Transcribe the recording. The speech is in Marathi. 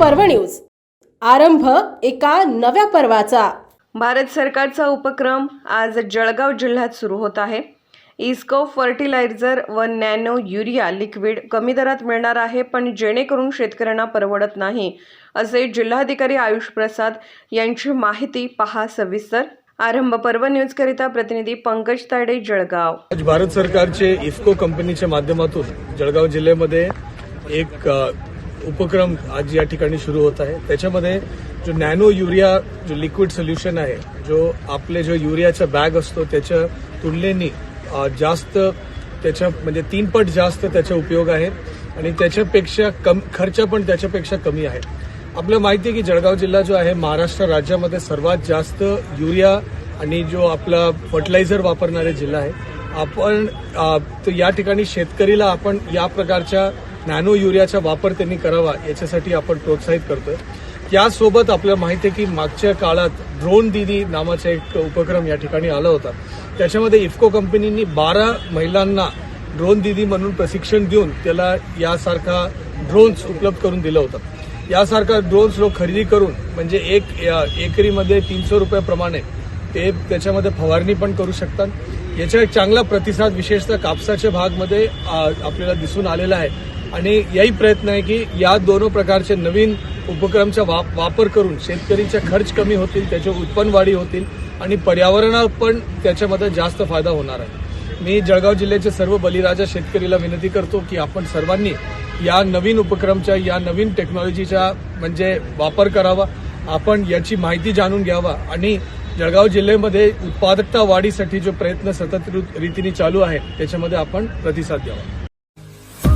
पर्व न्यूज. आरंभ एका नव्या पर्वाचा. भारत सरकारचा उपक्रम आज जळगाव जिल्ह्यात सुरू होत आहे. इस्को फर्टिलायझर व नॅनो युरिया लिक्विड कमी दरात मिळणार आहे पण जेणेकरून शेतकऱ्यांना परवडत नाही असे जिल्हाधिकारी आयुष प्रसाद यांची माहिती पहा सविस्तर. आरंभ पर्व न्यूजकरिता प्रतिनिधी पंकज ताडे जळगाव. आज भारत सरकारचे इफ्को कंपनीच्या माध्यमातून जळगाव जिल्ह्यामध्ये एक उपक्रम आज या ठिकाणी सुरू होत आहे. त्याच्यामध्ये जो नॅनो युरिया जो लिक्विड सोल्युशन आहे जो आपले जो युरियाचा बॅग असतो त्याच्या तुलनेने जास्त त्याच्या म्हणजे तीन पट जास्त त्याचा उपयोग आहे आणि त्याच्यापेक्षा कम खर्च पण त्याच्यापेक्षा कमी आहे. आपल्याला माहिती आहे की जळगाव जिल्हा जो आहे महाराष्ट्र राज्यामध्ये सर्वात जास्त युरिया आणि जो आपला फर्टिलायझर वापरणारे जिल्हा आहे. आपण तर या ठिकाणी शेतकरीला आपण या प्रकारच्या नॅनो युरियाचा वापर त्यांनी करावा याच्यासाठी आपण प्रोत्साहित करतोय. त्यासोबत आपल्याला माहिती आहे की मागच्या काळात ड्रोन दिदी नावाचा एक उपक्रम या ठिकाणी आला होता. त्याच्यामध्ये इफ्को कंपनीनी बारा महिलांना ड्रोन दिदी म्हणून प्रशिक्षण देऊन त्याला यासारखा ड्रोन्स उपलब्ध करून दिलं होतं. यासारखा ड्रोन्स लोक खरेदी करून म्हणजे एक एकरीमध्ये तीनशे रुपयाप्रमाणे ते त्याच्यामध्ये फवारणी पण करू शकतात. याचा एक चांगला प्रतिसाद विशेषतः कापसाच्या भागमध्ये आपल्याला दिसून आलेला आहे. आणि याही प्रयत्न आहे की या दोन प्रकारचे नवीन उपक्रमचा वाप- वापर करून शेतकरीचा खर्च कमी होतील त्याचे उत्पन्न वाढी होतील आणि पर्यावरणाला पण त्याच्यामध्ये जास्त फायदा होणार आहे. मी जळगाव जिल्ह्याचे सर्व बलिराजा शेतकरीला विनंती करतो की आपण सर्वांनी या नवीन उपक्रमच्या या नवीन टेक्नॉलॉजीचा म्हणजे वापर करावा. आपण याची माहिती जाणून घ्यावा आणि जळगाव जिल्ह्यामध्ये उत्पादकता वाढीसाठी जो प्रयत्न सतत रीतीने चालू आहे त्याच्यामध्ये आपण प्रतिसाद द्यावा.